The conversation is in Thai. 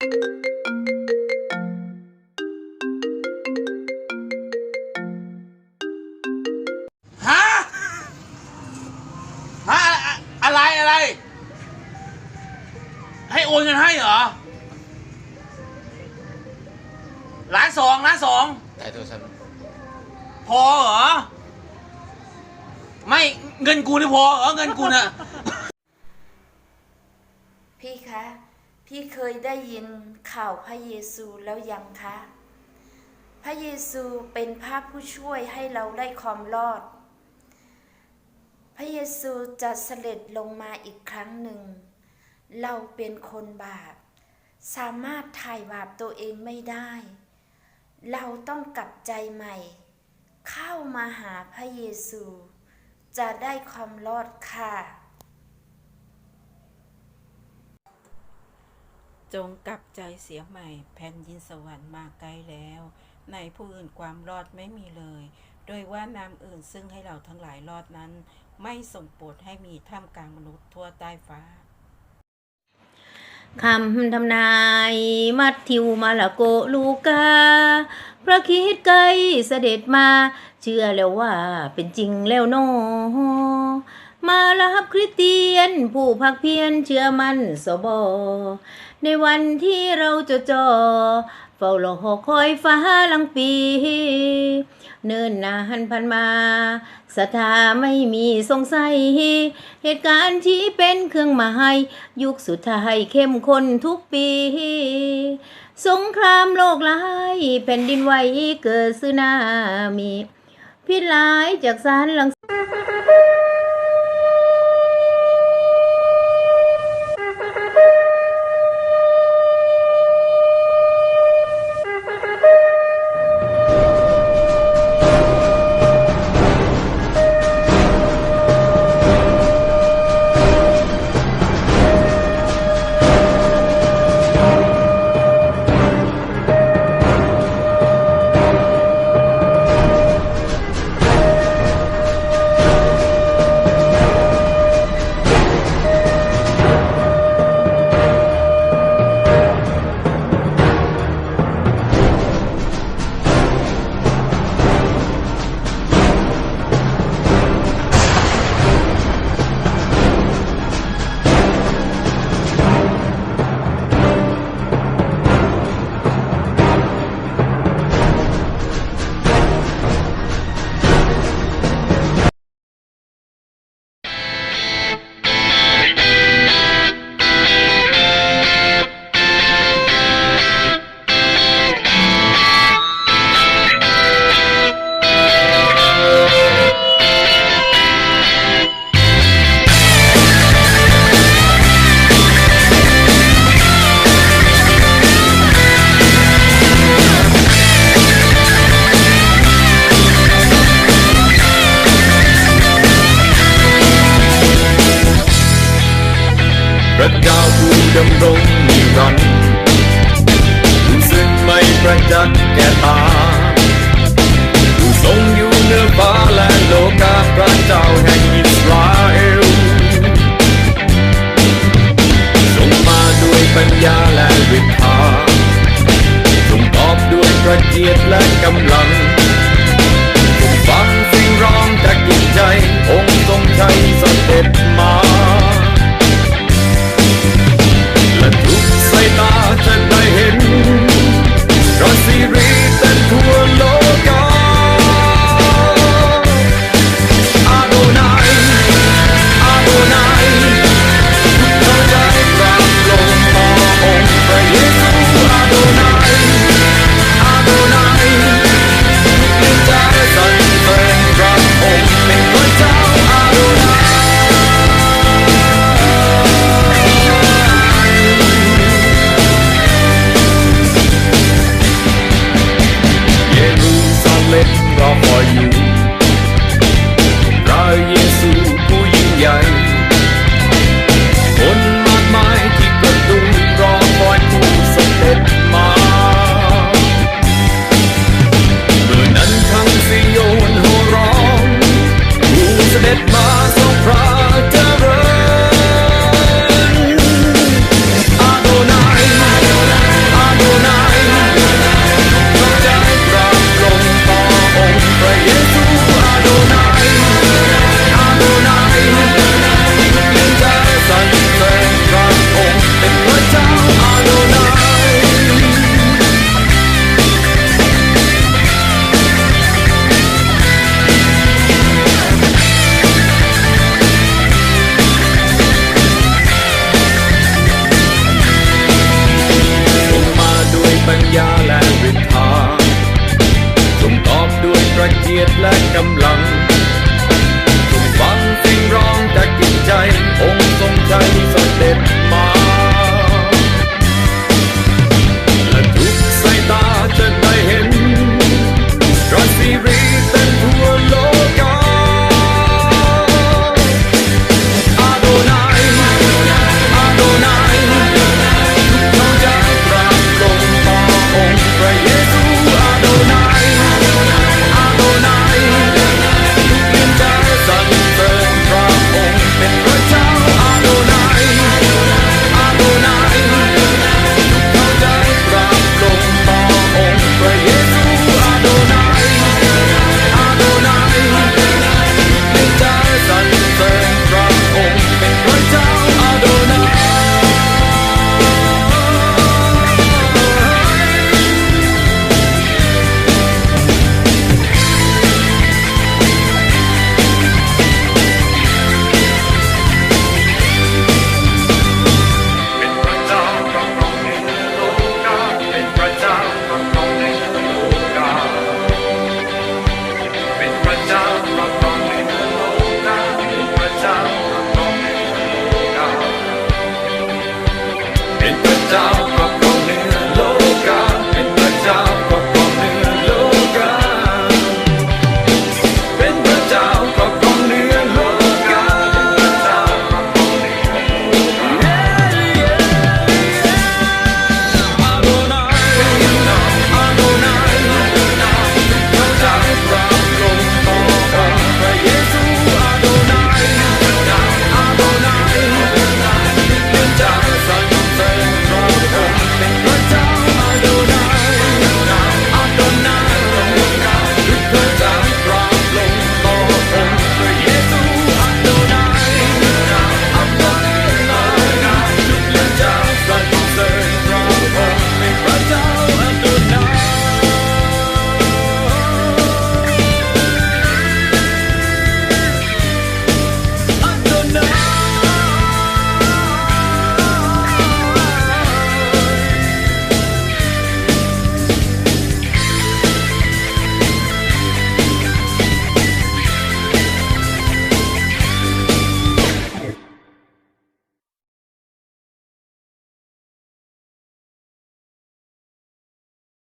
ฮะฮะอะอะไรอะไร ให้โอนเงินให้เหรอล้านสองล้านสองถ่ายโทรศัพท์พอเหรอ ไม่เงินกูนี่พอเหรอเงินกูเนี่ยพี่คะ พี่เคยได้ยินข่าวพระเยซูแล้วยังคะ พระเยซูเป็นพระผู้ช่วยให้เราได้ความรอด พระเยซูจะเสด็จลงมาอีกครั้งหนึ่ง เราเป็นคนบาป สามารถถ่ายบาปตัวเองไม่ได้ เราต้องกลับใจใหม่ เข้ามาหาพระเยซู จะได้ความรอดค่ะ จงกลับใจเสียใหม่ แผ่นดินสวรรค์มาไกลแล้ว ในผู้อื่นความรอดไม่มีเลย โดยว่านามอื่นซึ่งให้เราทั้งหลายรอดนั้น ไม่ส่งโปรดให้มีท่ามกลางมนุษย์ทั่วใต้ฟ้าคำทำนายมัทธิวมาละโกลูกา พระคิดไกลเสด็จมา เชื่อแล้วว่าเป็นจริงแล้วโนมารับคริสเตียน ผู้พักเพียรเชื่อมันสบอ ในวันที่เราจะจอเฝ้ารอคอยฟ้าลังปี เนิ่นนานพันมาศรัทธาไม่มีสงสัย เหตุการณ์ที่เป็นเครื่องหมายยุคสุดท้ายเข้มข้นทุกปี สงครามโลกร้ายแผ่นดินไหวเกิดสึนามิ พิษร้ายจากสารหลัง